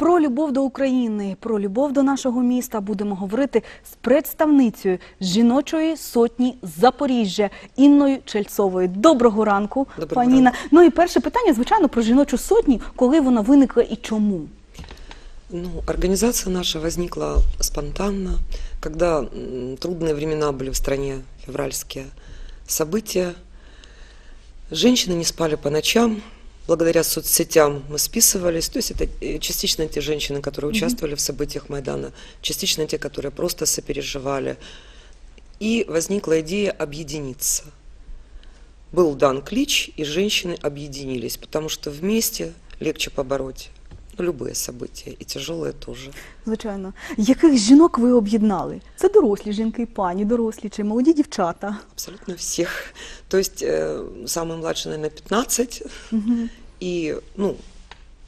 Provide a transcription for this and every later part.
Про любов до України, про любов до нашого міста будемо говорити з представницею жіночої сотні Запоріжжя Інною Чельцовою. Доброго ранку, Доброго пані Інна. Ну і перше питання, звичайно, про жіночу сотню, коли вона виникла і чому. Ну, организация наша возникла спонтанно, когда м, трудные времена были в стране, февральские события. Женщины не спали по ночам, благодаря соцсетям мы списывались. То есть это э, частично те женщины, которые Мгм. участвовали в событиях Майдана, частично те, которые просто сопереживали. И возникла идея объединиться. Был дан клич, и женщины объединились, потому что вместе легче побороть ну, любые события, и тяжелые тоже. Звичайно, яких жінок ви об'єднали? Це дорослі жінки, пані, дорослі чи молоді дівчата. Абсолютно всех. То есть э, самый младший, наверное, 15, Мгм. И, ну,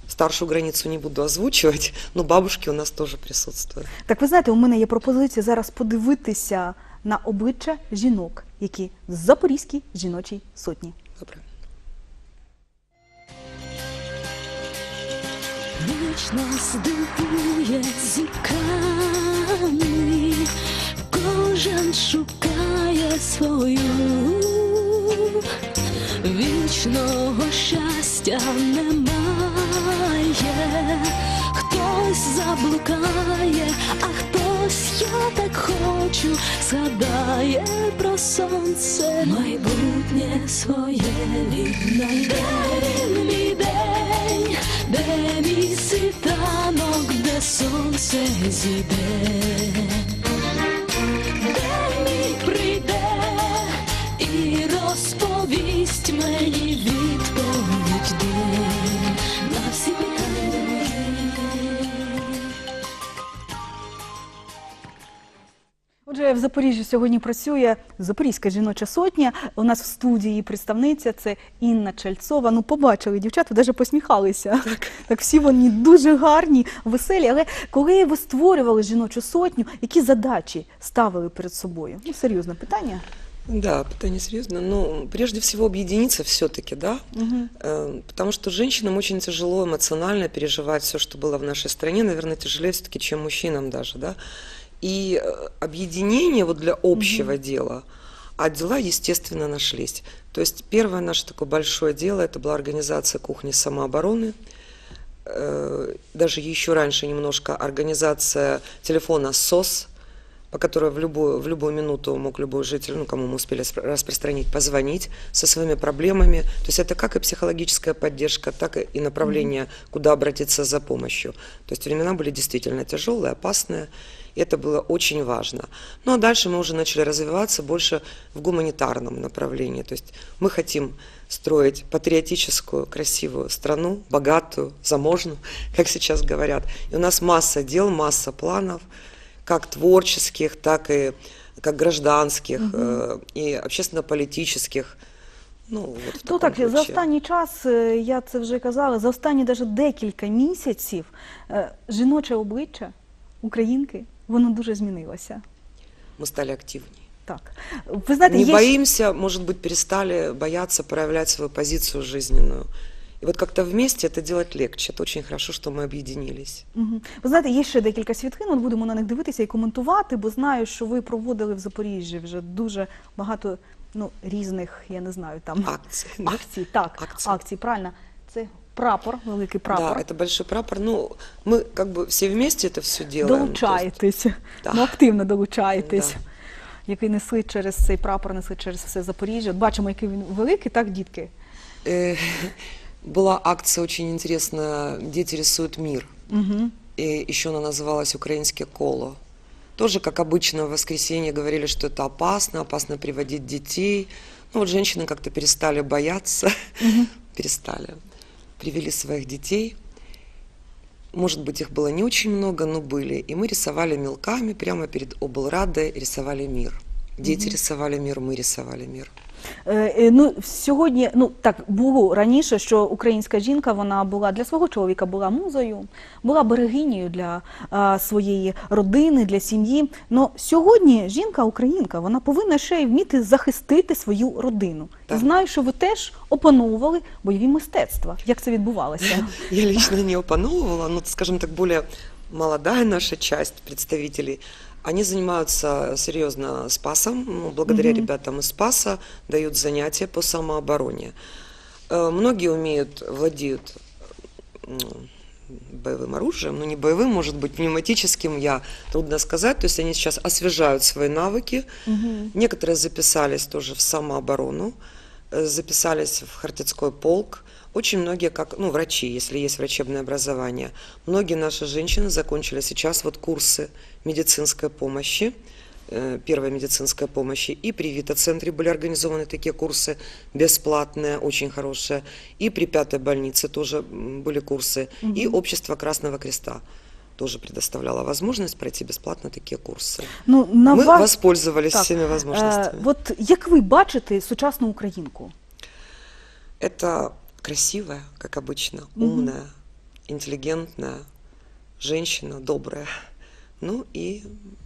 старшую границу не буду озвучивать, но бабушки у нас тоже присутствуют. Так ви знаєте, у мене є пропозиція зараз подивитися на обличчя жінок, які з Запорізькій жіночій сотні. Добре. Ніч нас дивує зірками, кожен шукає свою вічного щастя немає, хтось заблукає, а хтось я так хочу, згадає про сонце, майбутнє своє віднайде. Мій день, де мій світанок, де сонце зійде, Отже, в Запоріжжі сьогодні працює Запорізька жіноча сотня. У нас в студії представниця це Інна Чальцова. Ну, побачили дівчата, навіть посміхалися. Так. так всі вони дуже гарні, веселі. Але коли ви створювали жіночу сотню, які задачі ставили перед собою? Ну, серйозне питання. Да, питание серьезно. Ну, прежде всего объединиться все-таки, да, Угу. Э, потому что женщинам очень тяжело эмоционально переживать все, что было в нашей стране, наверное, тяжелее все-таки, чем мужчинам даже, да. И э, объединение вот для общего дела, а дела, естественно, нашлись. То есть первое наше такое большое дело, это была организация кухни самообороны, Э, даже еще раньше немножко организация телефона СОС, по которой в любую, в любую минуту мог любой житель, ну, кому мы успели спро- распространить, позвонить со своими проблемами. То есть это как и психологическая поддержка, так и направление, куда обратиться за помощью. То есть времена были действительно тяжелые, опасные, и это было очень важно. Ну а дальше мы уже начали развиваться больше в гуманитарном направлении. То есть мы хотим строить патриотическую, красивую страну, богатую, заможную, как сейчас говорят. И у нас масса дел, масса планов, как творческих, так и как гражданских, э, и общественно-политических. Ну, вот в Ну таком так, за ключе. останній час, е, я це вже казала, за останні даже декілька місяців е, жіноче обличчя українки, воно дуже змінилося. Мы стали активнее. Так. Ви знаєте, Не є... боимся, может быть, перестали бояться проявлять свою позицию жизненную. И вот как-то вместе это делать легче. Это очень хорошо, что мы объединились. Мгм. Ви знаєте, є ще декілька світлин, от будемо на них дивитися і коментувати, бо знаю, що ви проводили в Запоріжжі вже дуже багато ну, різних, я не знаю, там Акции. да? акцій. Так, Акції. акцій, правильно. Це прапор, великий прапор. Да, это большой прапор. Ну, мы как бы все вместе это все делаем. То есть, Долучаєтесь, Да. ну активно долучаєтесь. Да. Який несли через цей прапор, несли через все Запоріжжя. От бачимо, який він великий, так, дітки? Была акция очень интересная «Дети рисуют мир». Угу. И еще она называлась «Украинское коло». Тоже, как обычно, в воскресенье говорили, что это опасно, опасно приводить детей. Ну вот женщины как-то перестали бояться, перестали. Привели своих детей. Может быть, их было не очень много, но были. И мы рисовали мелками прямо перед облрадой, рисовали мир. Дети рисовали мир, мы рисовали мир. Е, е, ну, сьогодні, ну так було раніше, що українська жінка вона була для свого чоловіка була музою, була берегинею для а, своєї родини, для сім'ї. Но сьогодні жінка, українка, вона повинна ще й вміти захистити свою родину. Так. І знаю, що ви теж опановували бойові мистецтва. Як це відбувалося? Я лично не опановывала, но, скажем так, более молодая наша часть представителей, они занимаются серьезно спасом, ну, благодаря Мгм. ребятам из спаса дают занятия по самообороне. Э, Многие умеют, владеют ну, боевым оружием, ну не боевым, может быть, пневматическим, я трудно сказать, то есть они сейчас освежают свои навыки, Мгм. Некоторые записались тоже в самооборону, э, записались в Хортицкой полк. Очень многие, как ну, врачи, если есть врачебное образование, многие наши женщины закончили сейчас вот курсы медицинской помощи, э, первой медицинской помощи. И при Вита-центре были организованы такие курсы бесплатные, очень хорошие. И при пятой больнице тоже м, были курсы. И Мгм. общество Красного Креста тоже предоставляло возможность пройти бесплатно такие курсы. Ну, на Мы вас... воспользовались Так, всеми Е, возможностями. от як ви бачите сучасну українку? Это красивая, как обычно, Мгм. умная, интеллигентная женщина, добрая, ну и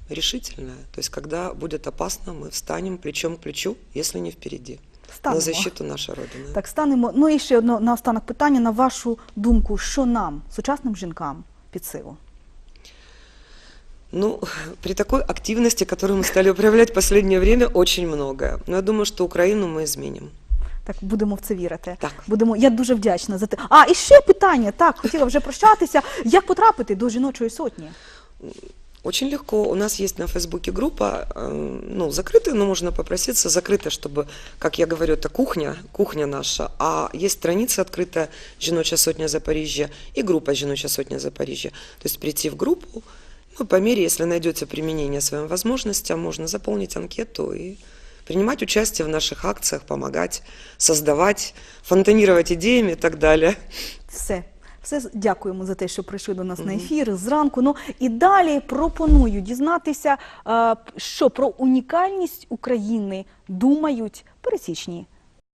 решительная. То есть, когда будет опасно, мы встанем плечом к плечу, если не впереди, Станемо. на защиту нашей Родины. Так, станемо. Ну і ще одно наостанок питання. На вашу думку, що нам, сучасним жінкам, під силу? Ну, при такой активности, которую мы стали проявлять в последнее время, очень многое. Но я думаю, что Украину мы изменим. Так, будемо в це вірити. Так. Будемо. Я дуже вдячна за те. А, і ще питання. Так, хотіла вже прощатися. Як потрапити до жіночої сотні? Очень легко. У нас есть на Фейсбуке группа, э, ну, закрытая, но можно попроситься, закрытая, чтобы, как я говорю, это кухня, кухня наша. А есть страница открытая «Женочая сотня Запоріжжя» и группа «Женочая сотня Запоріжжя». То есть прийти в группу, ну, по мере, если найдете применение своим возможностям, можно заполнить анкету и принимать участие в наших акциях, помогать, создавать, фонтанировать идеями и так далее. Все. Все дякуємо за те, що прийшли до нас на ефір зранку. Ну і далі пропоную дізнатися, що про унікальність України думають пересічні